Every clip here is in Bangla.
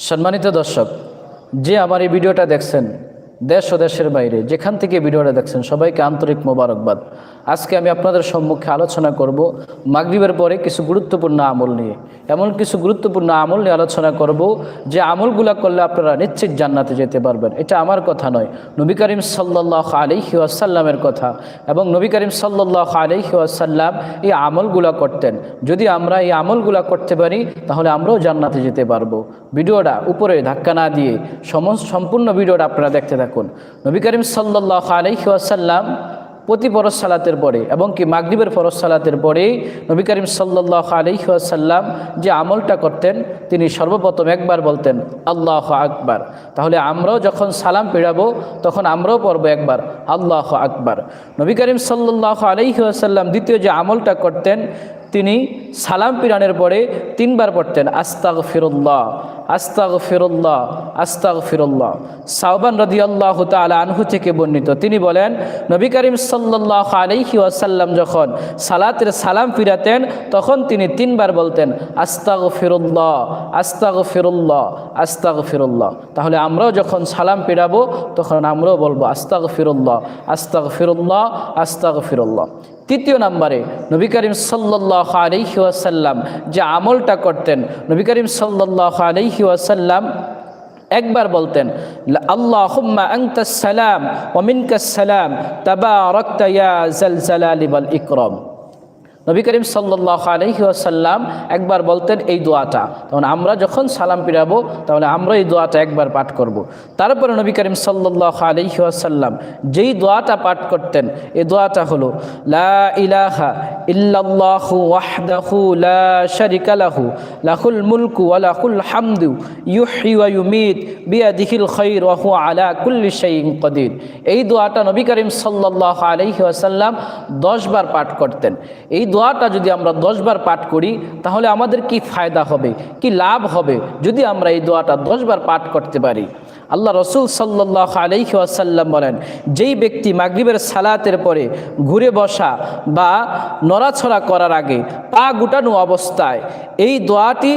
সম্মানিত দর্শক যে আমার এই ভিডিওটা দেখছেন দেশ ও দেশের বাইরে, যেখান থেকে ভিডিওটা দেখছেন সবাইকে আন্তরিক মোবারকবাদ। আজকে আমি আপনাদের সম্মুখে আলোচনা করব মাগরিবের পরে কিছু গুরুত্বপূর্ণ আমল নিয়ে। এমন কিছু গুরুত্বপূর্ণ আমল নিয়ে আলোচনা করব যে আমলগুলা করলে আপনারা নিশ্চিত জান্নাতে যেতে পারবেন। এটা আমার কথা নয়, নবী করিম সাল্লাহ আলহি আসাল্লামের কথা এবং নবী করিম সাল্লাহ আলহি আসাল্লাম এই আমলগুলা করতেন। যদি আমরা এই আমলগুলা করতে পারি, তাহলে আমরাও জান্নাতে যেতে পারব। ভিডিওটা উপরে ধাক্কা না দিয়ে সম্পূর্ণ ভিডিওটা আপনারা দেখতে থাকুন। নবী করিম সাল্লাহ আলহি আসাল্লাম প্রতি ফরজ সালাতের পরে এবং কি মাগরিবের ফরজ সালাতের পরেই নবী করিম সাল্লাহ আলহিহাসাল্লাম যে আমলটা করতেন, তিনি সর্বপ্রথম একবার বলতেন, আল্লাহ আকবার। তাহলে আমরাও যখন সালাম পেড়াবো তখন আমরাও পড়ব একবার, আল্লাহ আকবার। নবী করিম সাল্লাহ আলহিহাসাল্লাম দ্বিতীয় যে আমলটা করতেন তিনি সালাম পিরানের পরে তিনবার পড়তেন আস্তাগ ফিরুল্লাহ আস্তাগ ফিরুল্লাহ আস্তাগ ফিরুল্লাহ সাহবান রদি আল্লাহ তালা আনহু থেকে বর্ণিত। তিনি বলেন, নবী করিম সাল্লাহ আলহি ওয়াসাল্লাম যখন সালাতের সালাম ফিরাতেন, তখন তিনি তিনবার বলতেন আস্তাগ ফিরুল্লাহ আস্তাগ ফিরুল্লাহ আস্তাগ ফিরুল্লাহ তাহলে আমরাও যখন সালাম ফিরাবো তখন আমরাও বলব আস্তাগ ফিরুল্লাহ আস্তাগ ফিরুল্লাহ আস্তাগ ফিরুল্লাহ তৃতীয় নম্বরে নবী করিম সাল্লাহ আলহি ওয়াসাল্লাম যে আমলটা করতেন, নবী করিম সাল্লাহ আলহি ওয়াসাল্লাম একবার বলতেন আল্লাহ সালাম ওমিনকাসালাম তাবা রক্তাইয়া জালজালালি বল ইকরম। নবী করিম সাল্লাহ আলহি আসাল্লাম একবার বলতেন এই দোয়াটা। তখন আমরা যখন সালাম পিরাবো তাহলে আমরা এই দোয়াটা একবার পাঠ করব। তারপরে নবী করিম সাল্লাহ আলহি আসাল্লাম যেই দোয়াটা পাঠ করতেন এই দোয়াটা হলো, লা ইলাহা লা লাহু, লাহুল মুলকু আলা এই দোয়াটা নবী করিম সাল্লাহ আলহি আসাল্লাম দশবার পাঠ করতেন। এই দোয়াটা যদি আমরা দশবার পাঠ করি, তাহলে আমাদের কি ফায়দা হবে, কি লাভ হবে যদি আমরা এই দোয়াটা দশবার পাঠ করতে পারি? আল্লাহ রসুল সাল্লাহ আলহি আসাল্লাম বলেন, যেই ব্যক্তি মাগরিবের সালাতের পরে ঘুরে বসা বা নড়াছড়া করার আগে পা গুটানো অবস্থায় এই দোয়াটি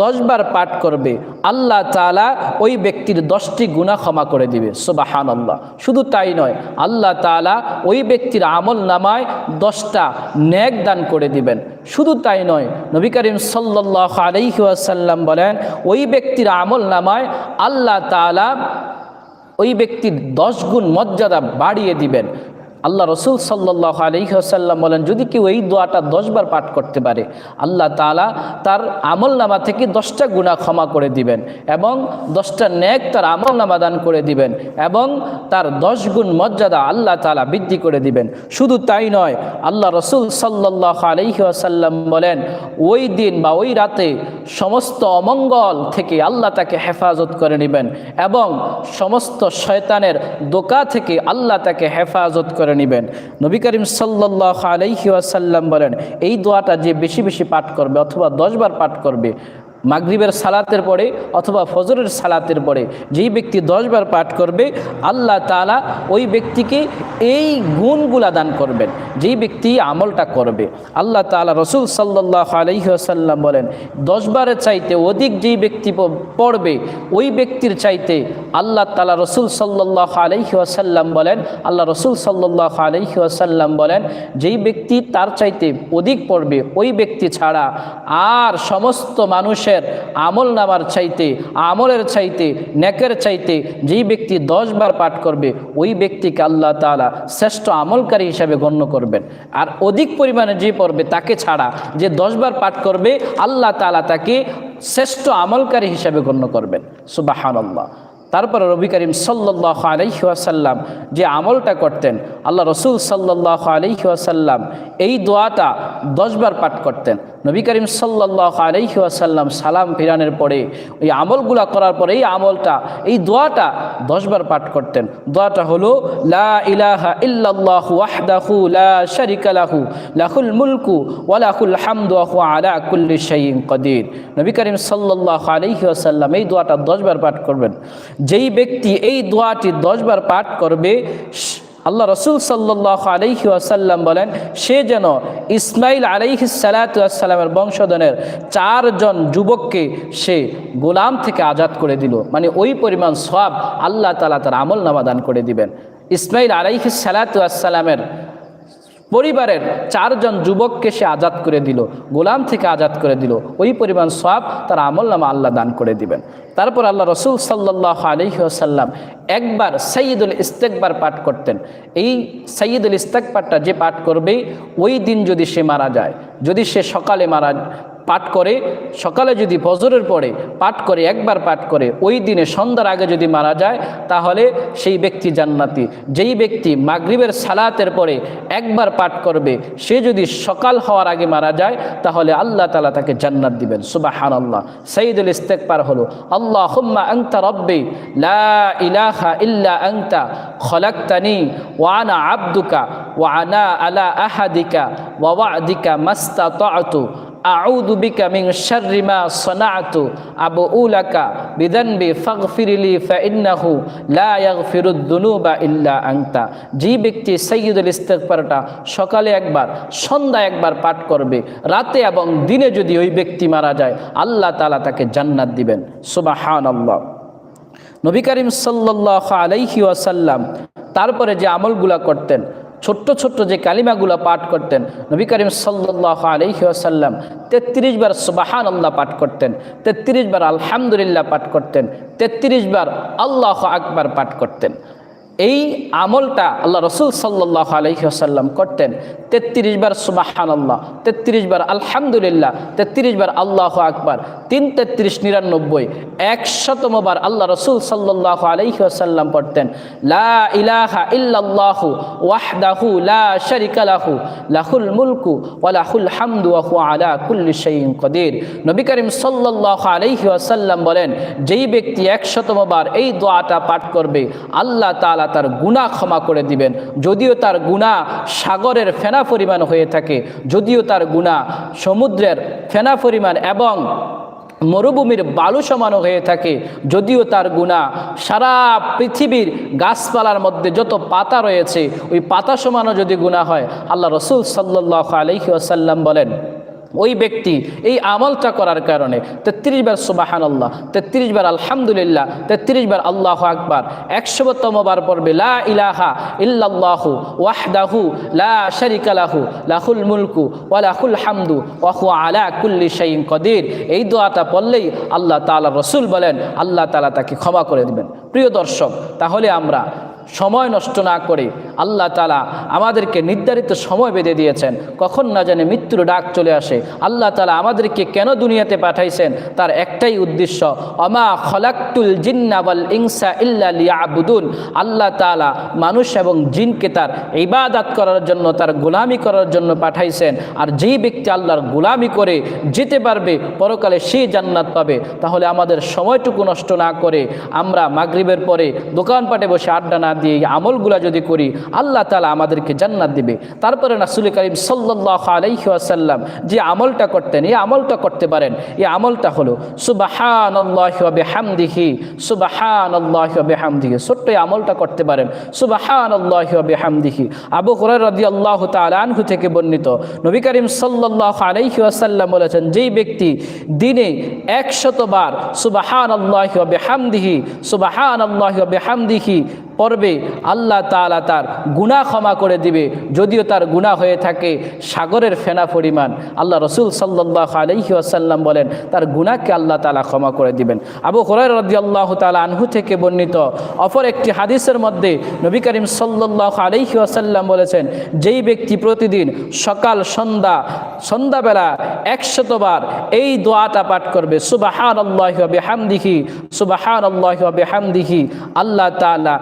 দশবার পাঠ করবে। আল্লাহ তালা ওই ব্যক্তির দশটি গুণা ক্ষমা করে দিবে সোবাহান আল্লাহ শুধু তাই নয়, আল্লাহ তালা ওই ব্যক্তির আমল নামায় দশটা ন্যাক দান করে দিবেন। শুধু তাই নয়, নবী করিম সাল্লাহ আলহিহাসাল্লাম বলেন, ওই ব্যক্তির আমল নামায় আল্লাহ তালা ওই ব্যক্তির দশ গুণ মর্যাদা বাড়িয়ে দিবেন। আল্লাহ রসুল সাল্লাহ আলহিহাসাল্লাম বলেন, যদি কেউ এই দোয়াটা দশবার পাঠ করতে পারে, আল্লাহ তালা তার আমল নামা থেকে দশটা গুণা ক্ষমা করে দিবেন এবং দশটা ন্যাক তার আমল নামা দান করে দিবেন এবং তার দশ গুণ মর্যাদা আল্লাহ তালা বৃদ্ধি করে দিবেন। শুধু তাই নয়, আল্লাহ রসুল সাল্লাহ আলহিহাসাল্লাম বলেন, ওই দিন বা ওই রাতে সমস্ত অমঙ্গল থেকে আল্লাহ তাকে হেফাজত করে নেবেন এবং সমস্ত শয়তানের দোকা থেকে আল্লাহ তাকে হেফাজত করে নেবেন। নবী করিম সাল্লাহ আলাইহি আসাল্লাম বলেন, এই দোয়াটা যে বেশি বেশি পাঠ করবে অথবা দশবার পাঠ করবে, মাগরীবের সালাতের পরে অথবা ফজরের সালাতের পরে, যেই ব্যক্তি দশবার পাঠ করবে, আল্লাহ তালা ওই ব্যক্তিকে এই গুণগুলা দান করবেন। যেই ব্যক্তি আমলটা করবে, আল্লাহ তালা রসুল সাল্লাহ আলহিহাসাল্লাম বলেন দশবারের চাইতে অধিক যেই ব্যক্তি পড়বে, ওই ব্যক্তির চাইতে আল্লাহ তালা রসুল সাল্লাহ আলহিহাসাল্লাম বলেন, আল্লাহ রসুল সাল্লাহ আলহিহাসাল্লাম বলেন, যেই ব্যক্তি তার চাইতে অধিক পড়বে, ওই ব্যক্তি ছাড়া আর সমস্ত মানুষের আমল নামার চাইতে, আমলের চাইতে, নেকের চাইতে যেই ব্যক্তি দশবার পাঠ করবে, ওই ব্যক্তিকে আল্লাহ তালা শ্রেষ্ঠ আমলকারী হিসাবে গণ্য করবেন। আর অধিক পরিমাণে যে পড়বে তাকে ছাড়া যে দশবার পাঠ করবে, আল্লাহ তালা তাকে শ্রেষ্ঠ আমলকারী হিসাবে গণ্য করবেন। সুবাহান আল্লাহ তারপরে রবি করিম সাল্লাহ আলহিহাসাল্লাম যে আমলটা করতেন, আল্লাহ রসুল সাল্লাহ আলহিহাসাল্লাম এই দোয়াটা দশবার পাঠ করতেন। নবী করিম সাল্লাহ আলহিহাসাল্লাম সালাম ফিরানের পরে ওই আমলগুলা করার পরে এই আমলটা, এই দোয়াটা দশবার পাঠ করতেন। দোয়াটা হলো, লা ইলাহা লা শারিকা লাহু, লাহুল মুলকু ওয়া আলা কুল্লি নবী করিম সাল্লাহ আলহিহাসাল্লাম এই দোয়াটা দশবার পাঠ করবেন। যেই ব্যক্তি এই দোয়াটি দশবার পাঠ করবে আল্লাহ রসুল সাল্লাহ আলহি আসাল্লাম বলেন, সে যেন ইসমাইল আলাইহি সালাতামের বংশধনের চারজন যুবককে সে গোলাম থেকে আজাদ করে দিল। মানে ওই পরিমাণ সব আল্লাহ তালা তার আমল নামা দান করে দিবেন। ইসমাইল আলাইহি সালাতামের পরিবারের চারজন যুবককে সে আজাদ করে দিল, গোলাম থেকে আজাদ করে দিল। ওই পরিমাণ সব তার আমল নামা আল্লাহ দান করে দিবেন। তারপর আল্লাহ রসুল সাল্লাহ আলহিহাসাল্লাম একবার সঈদুল ইস্তেকবার পাঠ করতেন। এই সঈদুল ইস্তেকবারটা যে পাঠ করবে ওই দিন যদি সে মারা যায়, যদি সে সকালে মারা পাঠ করে, সকালে যদি ফজরের পরে পাঠ করে, একবার পাঠ করে, ওই দিনে সন্ধ্যার আগে যদি মারা যায়, তাহলে সেই ব্যক্তি জান্নাতি। যেই ব্যক্তি মাগরিবের সালাতের পরে একবার পাঠ করবে, সে যদি সকাল হওয়ার আগে মারা যায়, তাহলে আল্লাহ তালা তাকে জান্নাত দিবেন। সুবাহান আল্লাহ সঈদুল ইস্তেকবার হলো আল্লাহ হুম্মা আংতা রব্বে, লা ইলাহা ইল্লা আংতা খলাক্তানি ওয়ানা আব্দুকা ওয়ানা আলা আহাদিকা ওয়াদিকা মাস্তা তআতু আউদু বিকা মিন শাররি মা সানাতু আবু লাকা বিদানবি ফাগফিরলি ফাইন্নাহু লা ইয়াগফিরুদ দুনুবা ইল্লা আনতা। যে ব্যক্তি সাইয়্যিদুল ইস্তিগফারটা সকালে একবার সন্ধ্যা একবার পাঠ করবে, রাতে এবং দিনে যদি ওই ব্যক্তি মারা যায়, আল্লাহ তাআলা তাকে জান্নাত দিবেন। সুবহানাল্লাহ। নবী করিম সাল্লাল্লাহু আলাইহি ওয়াসাল্লাম তারপরে যে আমলগুলা করতেন ছোট্ট ছোট্ট যে কালিমাগুলো পাঠ করতেন, নবী করিম সাল্লাহ আলহি আসাল্লাম তেত্রিশ বার সুবাহান আল্লাহ পাঠ করতেন, তেত্রিশ বার আলহামদুলিল্লাহ পাঠ করতেন, তেত্রিশ বার আল্লাহ আকবার পাঠ করতেন। এই আমলটা আল্লাহ রসুল সাল্লাহ আলহিহাসাল্লাম করতেন। তেত্রিশ বার সুবাহান আল্লাহ তেত্রিশ বার আলহামদুলিল্লাহ, তেত্রিশ বার আল্লাহ আকবার, তিন তেত্রিশ নিরানব্বই, একশতম বার আল্লাহ রসুল সাল্লাহ আলহিহাসাল্লাম পড়তেন। লা ইলাহা ইল্লাল্লাহু ওয়াহদাহু লা শারিকা লাহু, লাহুল মুলকু ওয়া লাহুল হামদু হুয়া আলা কুল্লি শাইইন কদির। নবী করিম সাল্লাল্লাহু আলাইহি ওয়াসাল্লাম বলেন, যেই ব্যক্তি একশতম বার এই দোয়াটা পাঠ করবে, আল্লাহ তাআলা তার গুনাহ ক্ষমা করে দিবেন। যদিও তার গুনাহ সাগরের ফেনা পরিমাণ হয়ে থাকে, যদিও তার গুনাহ সমুদ্রের ফেনা পরিমাণ এবং মরুভূমির বালু সমান হয়ে থাকে, যদিও তার গুণা সারা পৃথিবীর গাছপালার মধ্যে যত পাতা রয়েছে, ওই পাতা সমানও যদি গুণা হয়, আল্লাহ রসুল সাল্লাহ আলহি আসাল্লাম বলেন ওই ব্যক্তি এই আমলটা করার কারণে তেত্রিশ বার সুবাহান আল্লাহ তেত্রিশ বার আলহামদুলিল্লাহ, তেত্রিশ বার আল্লাহ আকবার, একশোতম বার পড়বে, লা ইলাহা ইল্লাল্লাহু ওয়াহদাহু লা লাহুল মুলকু ওয়া লাহুল হামদু ওয়াহু আলা কুল্লি শাইইন কদির। এই দোয়াটা পড়লেই আল্লাহ তাআলা রসুল বলেন, আল্লাহ তালা তাকে ক্ষমা করে দিবেন। প্রিয় দর্শক, তাহলে আমরা সময় নষ্ট না করে আল্লাহ তালা আমাদেরকে নির্ধারিত সময় বেঁধে দিয়েছেন। কখন না জানে মৃত্যুর ডাক চলে আসে। আল্লাহ তালা আমাদেরকে কেন দুনিয়াতে পাঠাইছেন? তার একটাই উদ্দেশ্য, অমা খলাক্তুল জিন্নাবাল ইংসা ইল্লা লিয়াবুদুন। আল্লাহ তালা মানুষ এবং জিনকে তার ইবাদাত করার জন্য, তার গোলামি করার জন্য পাঠাইছেন। আর যেই ব্যক্তি আল্লাহর গোলামি করে যেতে পারবে, পরকালে সেই জান্নাত পাবে। তাহলে আমাদের সময়টুকু নষ্ট না করে আমরা মাগরিবের পরে দোকানপাটে বসে আড্ডা না দিয়ে আমলগুলা যদি করি, আল্লাহ তালা আমাদেরকে জান্নাত দিবে। তারপরে রাসুল করিম সাল্লাহ আলাইসাল্লাম যে আমলটা করতেন, এই আমলটা করতে পারেন। এই আমলটা হলো সুবাহান আল্লাহবে হামদিহি সুবাহান আল্লাহবে হামদিহি ছোট্ট এই আমলটা করতে পারেন সুবাহান আল্লাহবে হামদিহি আবু হরার রদি আল্লাহ তালহু থেকে বর্ণিত, নবী করিম সাল্লাহ আলাইহি আসাল্লাম বলেছেন, যেই ব্যক্তি দিনে একশতবার সুবাহান আল্লাহবে হামদিহি সুবাহান আল্লাহবে হামদিহি পর্বে আল্লাহ তালা তার গুণা ক্ষমা করে দিবে। যদিও তার গুণা হয়ে থাকে সাগরের ফেনা পরিমাণ। আল্লাহ রসুল সাল্লাহ আলহি আসাল্লাম বলেন, তার গুণাকে আল্লাহ তালা ক্ষমা করে দিবেন। আবু হরাই রদি আল্লাহ তালা আনহু থেকে বর্ণিত অপর একটি হাদিসের মধ্যে নবী করিম সাল্লাহ আলহি আসাল্লাম বলেছেন, যেই ব্যক্তি প্রতিদিন সকাল, সন্ধ্যা, সন্ধ্যাবেলা একশতবার এই দোয়াটা পাঠ করবে সুবাহান আল্লাহ বেহামদিহি সুবাহান আল্লাহ বেহামদিহি, আল্লাহ তালা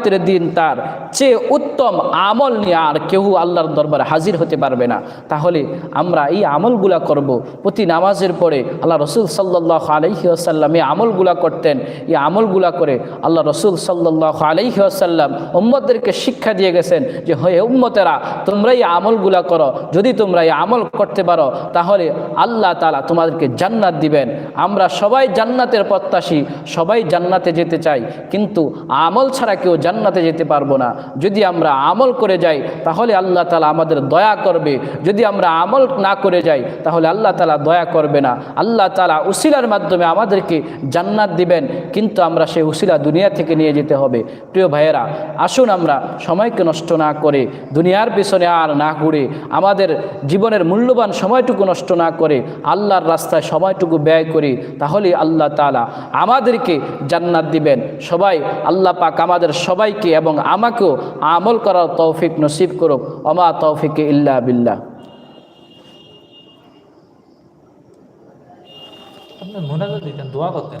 কেয়ামতের দিন তার চেয়ে উত্তম আমল নিয়ে আর কেউ আল্লাহর দরবারে হাজির হতে পারবে না। তাহলে আমরা এই আমলগুলা করব। প্রতি নামাজের পরে আল্লাহ রসুল সাল্লাহ আলহি আসাল্লাম এই আমলগুলা করতেন। এই আমলগুলা করে আল্লাহ রসুল সাল্লাহ আলহি আসাল্লাম উম্মতদেরকে শিক্ষা দিয়ে গেছেন যে হয়ে উম্মতেরা, তোমরা এই আমলগুলা করো। যদি তোমরা এই আমল করতে পারো, তাহলে আল্লাহ তালা তোমাদেরকে জান্নাত দিবেন। আমরা সবাই জান্নাতের প্রত্যাশী, সবাই জান্নাতে যেতে চাই। কিন্তু আমল ছাড়া কেউ জান্নাতে যেতে পারব না। যদি আমরা আমল করে যাই, তাহলে আল্লাহ তালা আমাদের দয়া করবে। যদি আমরা আমল না করে যাই, তাহলে আল্লাহ তালা দয়া করবে না। আল্লাহ তালা উসিলার মাধ্যমে আমাদেরকে জান্নাত দিবেন, কিন্তু আমরা সেই উসিলা দুনিয়া থেকে নিয়ে যেতে হবে। প্রিয় ভাইয়েরা, আসুন আমরা সময়কে নষ্ট না করে, দুনিয়ার পিছনে আর না ঘুরে, আমাদের জীবনের মূল্যবান সময়টুকু নষ্ট না করে, আল্লাহর রাস্তায় সময়টুকু ব্যয় করি তাহলে আল্লাহ তালা আমাদেরকে জান্নাত দিবেন। সবাই, আল্লাহ পাক আমাদের সবাইকে এবং আমাকেও আমল করার তৌফিক নসিব করুক। অমা তৌফিকে ইল্লা বিল্লা মনে দিতেন দোয়া করতেন?